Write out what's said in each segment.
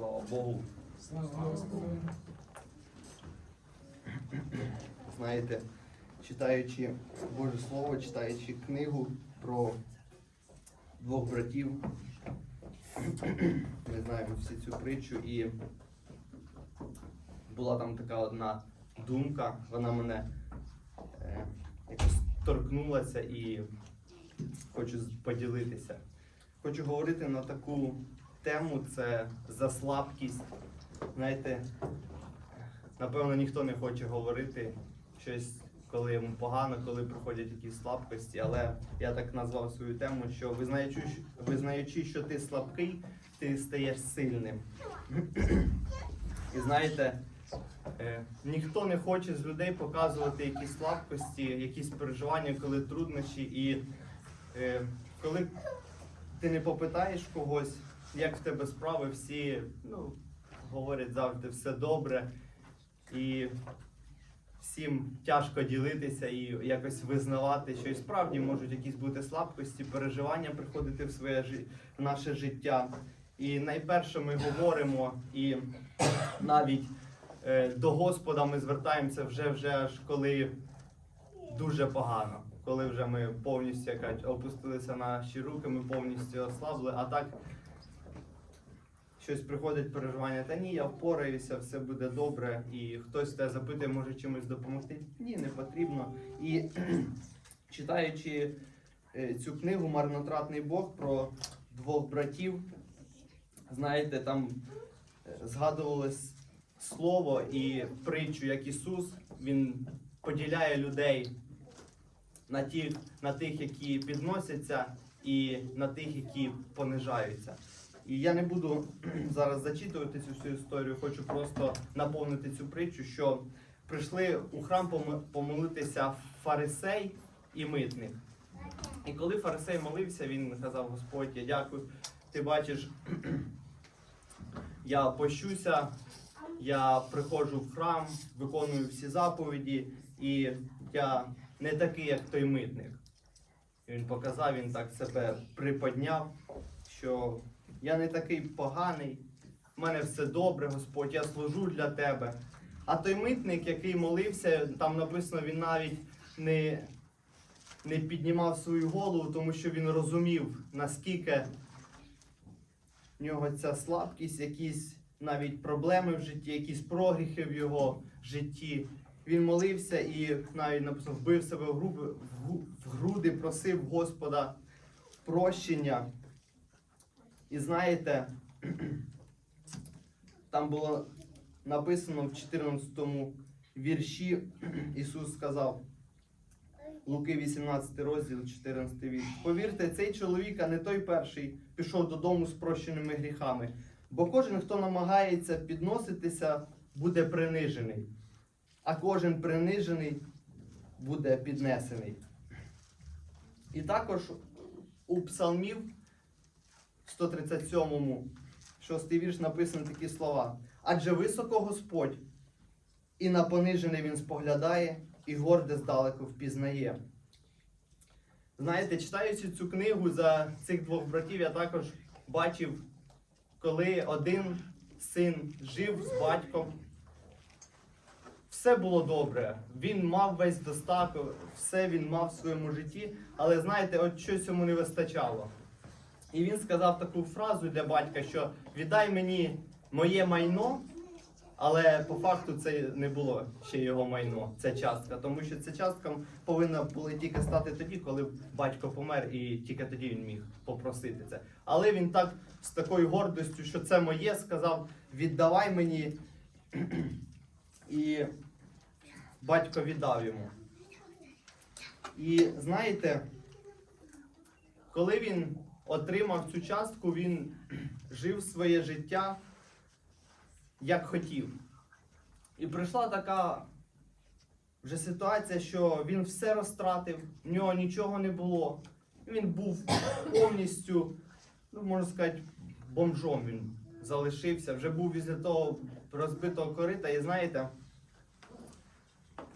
слава Богу. Слава Богу. Знаєте, читаючи Боже Слово, читаючи книгу про двох братів, ми знаємо всі цю притчу, і була там така одна думка, вона мене е, якось торкнулася і хочу поділитися. Хочу говорити на таку тему це за слабкість. Знаєте, напевно, ніхто не хоче говорити щось, коли йому погано, коли приходять якісь слабкості, але я так назвав свою тему, що визнаючи, визнаючи, що ти слабкий, ти стаєш сильним. І знаєте, е, ніхто не хоче з людей показувати якісь слабкості, якісь переживання, коли труднощі. І е, коли ти не попитаєш когось, як в тебе справи, всі ну, говорять завжди все добре. І всім тяжко ділитися і якось визнавати, що і справді можуть якісь бути слабкості, переживання приходити в своє в наше життя. І найперше ми говоримо і навіть е, до Господа ми звертаємося вже вже аж коли дуже погано, коли вже ми повністю як опустилися на наші руки, ми повністю ослабли, а так щось приходить переживання, та ні, я впораюся, все буде добре, і хтось тебе запитує, може чимось допомогти. Ні, не потрібно. І читаючи е, цю книгу Марнотратний Бог про двох братів, знаєте, там е, згадувалось слово і притчу, як Ісус, Він поділяє людей на, ті, на тих, які підносяться, і на тих, які понижаються. І я не буду зараз зачитувати цю всю історію, хочу просто наповнити цю притчу, що прийшли у храм помолитися фарисей і митник. І коли фарисей молився, він казав: Господь, я дякую. Ти бачиш, я пощуся, я приходжу в храм, виконую всі заповіді, і я не такий, як той митник. І він показав, він так себе приподняв, що я не такий поганий, в мене все добре, Господь, я служу для тебе. А той митник, який молився, там написано, він навіть не, не піднімав свою голову, тому що він розумів, наскільки в нього ця слабкість, якісь навіть проблеми в житті, якісь прогріхи в його житті. Він молився і навіть написано, вбив себе в груди, просив Господа прощення. І знаєте, там було написано в 14 вірші, Ісус сказав, Луки 18 розділ, 14 вірш. Повірте, цей чоловік, а не той перший, пішов додому з прощеними гріхами. Бо кожен, хто намагається підноситися, буде принижений, а кожен принижений буде піднесений. І також у псалмів 137, 6 вірш написано такі слова. Адже високо Господь, і на понижений він споглядає, і горде здалеку впізнає. Знаєте, читаючи цю книгу за цих двох братів, я також бачив, коли один син жив з батьком. Все було добре. Він мав весь достаток, все він мав в своєму житті, але знаєте, от щось йому не вистачало. І він сказав таку фразу для батька, що віддай мені моє майно, але по факту це не було ще його майно, ця частка. Тому що ця частка повинна була тільки стати тоді, коли батько помер, і тільки тоді він міг попросити це. Але він так з такою гордістю, що це моє, сказав: віддавай мені. І батько віддав йому. І знаєте, коли він отримав цю частку, він жив своє життя як хотів. І прийшла така вже ситуація, що він все розтратив, в нього нічого не було. Він був повністю, ну можна сказати, бомжом він залишився, вже був після того розбитого корита, і знаєте,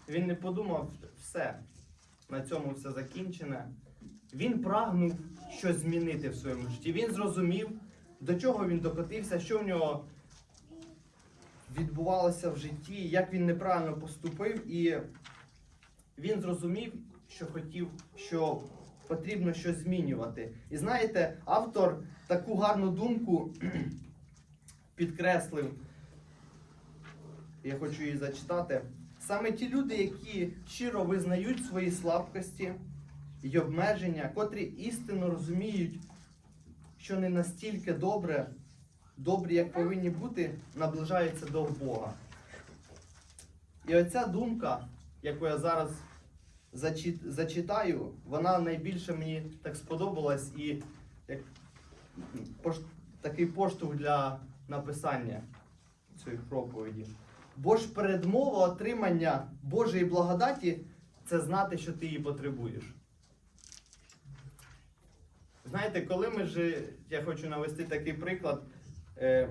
він не подумав, все, на цьому все закінчене. Він прагнув щось змінити в своєму житті. Він зрозумів, до чого він докотився, що в нього відбувалося в житті, як він неправильно поступив, і він зрозумів, що хотів, що потрібно щось змінювати. І знаєте, автор таку гарну думку підкреслив. Я хочу її зачитати. Саме ті люди, які щиро визнають свої слабкості і обмеження, котрі істинно розуміють, що не настільки добре, добрі, як повинні бути, наближаються до Бога. І оця думка, яку я зараз зачитаю, вона найбільше мені так сподобалась і як пош- такий поштовх для написання цієї проповіді. Бо ж передмова отримання Божої благодаті це знати, що ти її потребуєш. Знаєте, коли ми ж, я хочу навести такий приклад, е,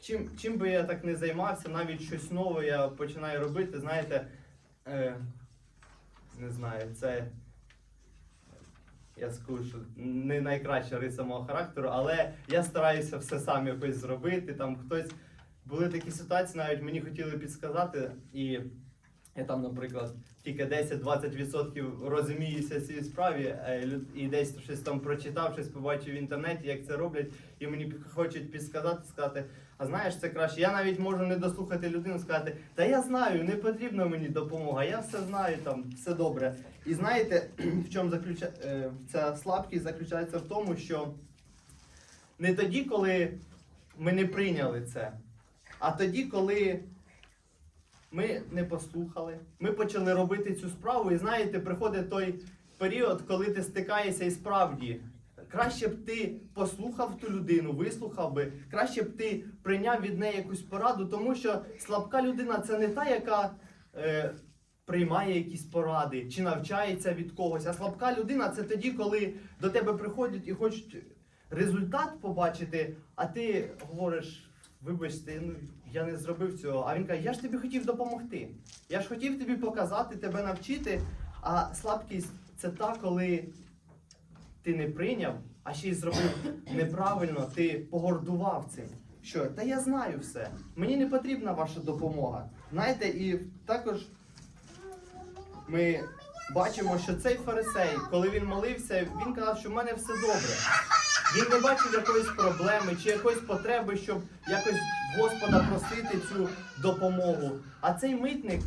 чим, чим би я так не займався, навіть щось нове я починаю робити, знаєте, е, не знаю, це я скажу, не найкраща риса мого характеру, але я стараюся все сам якось зробити. Там хтось були такі ситуації, навіть мені хотіли підсказати, і я там, наприклад, тільки 10-20% розуміюся в цій справі, е, і десь щось там прочитав, щось побачив в інтернеті, як це роблять, і мені хочуть підсказати, сказати, а знаєш, це краще. Я навіть можу не дослухати людину, сказати, та я знаю, не потрібна мені допомога, я все знаю, там все добре. І знаєте, в чому заключа... е, ця слабкість заключається в тому, що не тоді, коли ми не прийняли це, а тоді, коли ми не послухали, ми почали робити цю справу, і знаєте, приходить той період, коли ти стикаєшся і справді. Краще б ти послухав ту людину, вислухав би, краще б ти прийняв від неї якусь пораду, тому що слабка людина це не та, яка е, приймає якісь поради чи навчається від когось. А слабка людина це тоді, коли до тебе приходять і хочуть результат побачити, а ти говориш, вибачте, ну я не зробив цього. А він каже, я ж тобі хотів допомогти. Я ж хотів тобі показати, тебе навчити. А слабкість це та, коли ти не прийняв, а ще й зробив неправильно, ти погордував цим. Що, та я знаю все. Мені не потрібна ваша допомога. Знаєте, і також ми бачимо, що цей фарисей, коли він молився, він казав, що в мене все добре. Він не бачив якоїсь проблеми чи якоїсь потреби, щоб якось Господа просити цю допомогу. А цей митник,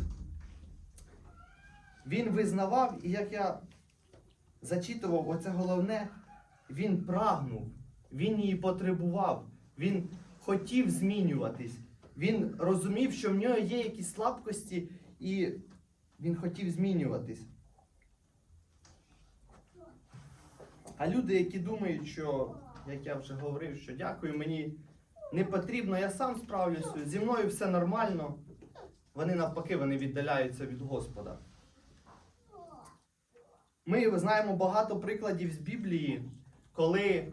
він визнавав, і як я зачитував, оце головне, він прагнув, він її потребував, він хотів змінюватись. Він розумів, що в нього є якісь слабкості, і він хотів змінюватись. А люди, які думають, що, як я вже говорив, що дякую, мені не потрібно, я сам справлюся, зі мною все нормально, вони навпаки вони віддаляються від Господа. Ми знаємо багато прикладів з Біблії, коли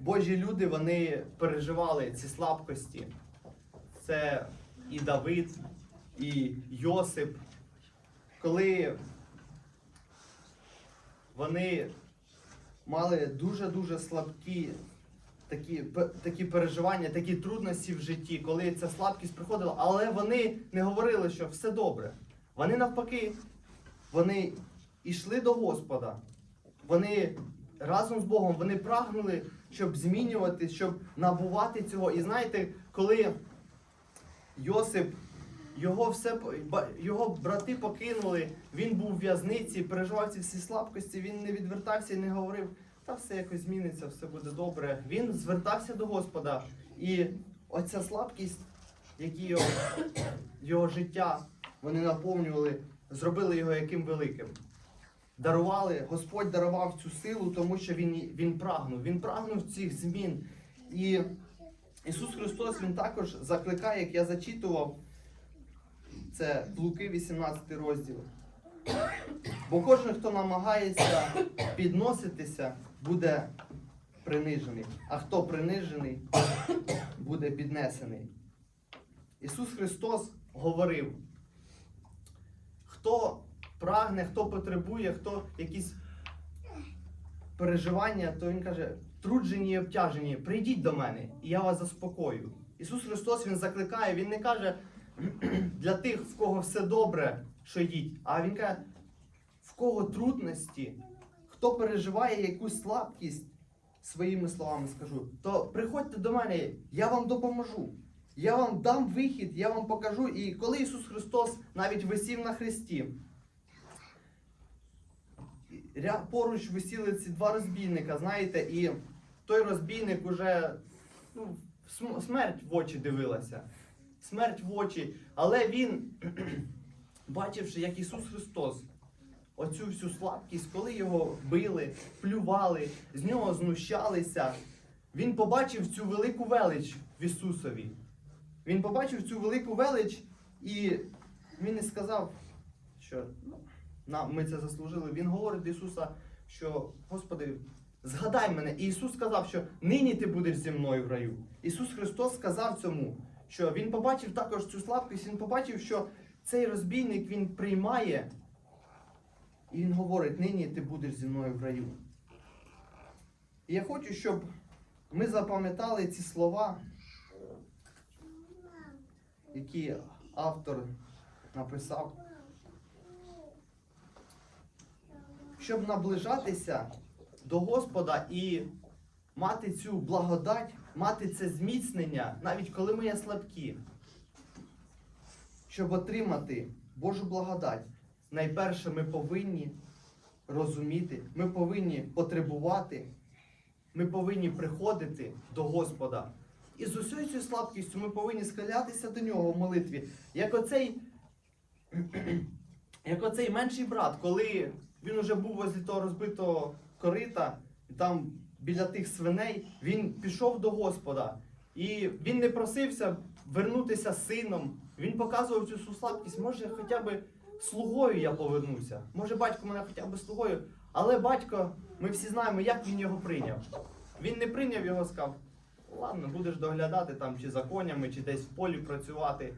Божі люди вони переживали ці слабкості. Це і Давид, і Йосип, коли вони мали дуже-дуже слабкі такі, такі переживання, такі трудності в житті, коли ця слабкість приходила, але вони не говорили, що все добре. Вони навпаки, вони йшли до Господа. Вони разом з Богом вони прагнули, щоб змінювати, щоб набувати цього. І знаєте, коли Йосип, його все його брати покинули, він був в в'язниці, переживав ці всі слабкості, він не відвертався і не говорив, та все якось зміниться, все буде добре. Він звертався до Господа. І оця слабкість, які його, його життя вони наповнювали, зробили його яким великим. Дарували, Господь дарував цю силу, тому що він, він прагнув. Він прагнув цих змін. І Ісус Христос Він також закликає, як я зачитував, це Луки 18 розділ. Бо кожен, хто намагається підноситися, буде принижений. А хто принижений, буде піднесений. Ісус Христос говорив, хто прагне, хто потребує, хто якісь переживання, то Він каже, труджені і обтяжені, прийдіть до мене, і я вас заспокою. Ісус Христос Він закликає, Він не каже для тих, в кого все добре, що йдіть, а Він каже, в кого трудності, хто переживає якусь слабкість, своїми словами скажу, то приходьте до мене, я вам допоможу. Я вам дам вихід, я вам покажу. І коли Ісус Христос навіть висів на хресті, поруч висіли ці два розбійника, знаєте, і той розбійник уже ну, смерть в очі дивилася. Смерть в очі. Але він, бачивши, як Ісус Христос, оцю всю слабкість, коли його били, плювали, з нього знущалися, він побачив цю велику велич в Ісусові. Він побачив цю велику велич, і він не сказав, що ну, нам ми це заслужили. Він говорить до Ісуса, що Господи, згадай мене. І Ісус сказав, що нині ти будеш зі мною в раю. Ісус Христос сказав цьому, що Він побачив також цю слабкість, Він побачив, що цей розбійник Він приймає. І Він говорить, нині ти будеш зі мною в раю. І я хочу, щоб ми запам'ятали ці слова, які автор написав. Щоб наближатися до Господа і мати цю благодать, мати це зміцнення, навіть коли ми є слабкі. Щоб отримати Божу благодать, найперше ми повинні розуміти, ми повинні потребувати, ми повинні приходити до Господа. І з усією цією слабкістю ми повинні схилятися до нього в молитві. Як оцей, як оцей менший брат, коли він уже був возле того розбитого корита, там біля тих свиней, він пішов до Господа. І він не просився вернутися сином. Він показував цю слабкість. Може, хоча б слугою я повернуся. Може, батько мене хоча б слугою. Але батько, ми всі знаємо, як він його прийняв. Він не прийняв його, сказав, ладно, будеш доглядати там чи за конями, чи десь в полі працювати.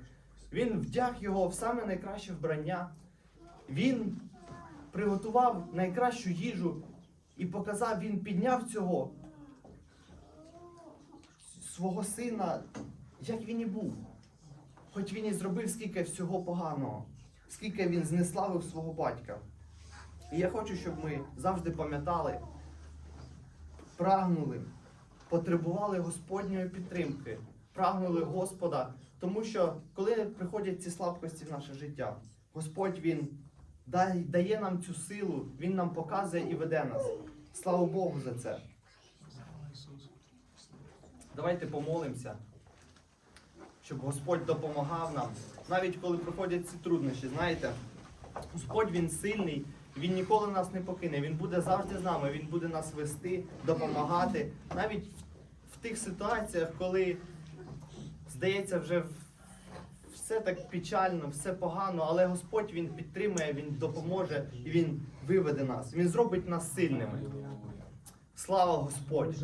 Він вдяг його в саме найкраще вбрання. Він приготував найкращу їжу і показав, він підняв цього свого сина, як він і був. Хоч він і зробив скільки всього поганого, скільки він знеславив свого батька. І я хочу, щоб ми завжди пам'ятали, прагнули, потребували Господньої підтримки, прагнули Господа, тому що коли приходять ці слабкості в наше життя, Господь Він дає нам цю силу, Він нам показує і веде нас. Слава Богу за це. Давайте помолимося, щоб Господь допомагав нам, навіть коли приходять ці труднощі. Знаєте, Господь Він сильний, Він ніколи нас не покине, Він буде завжди з нами, Він буде нас вести, допомагати. Навіть в, тих ситуаціях, коли здається, вже все так печально, все погано, але Господь Він підтримує, Він допоможе і Він виведе нас. Він зробить нас сильними. Слава Господь!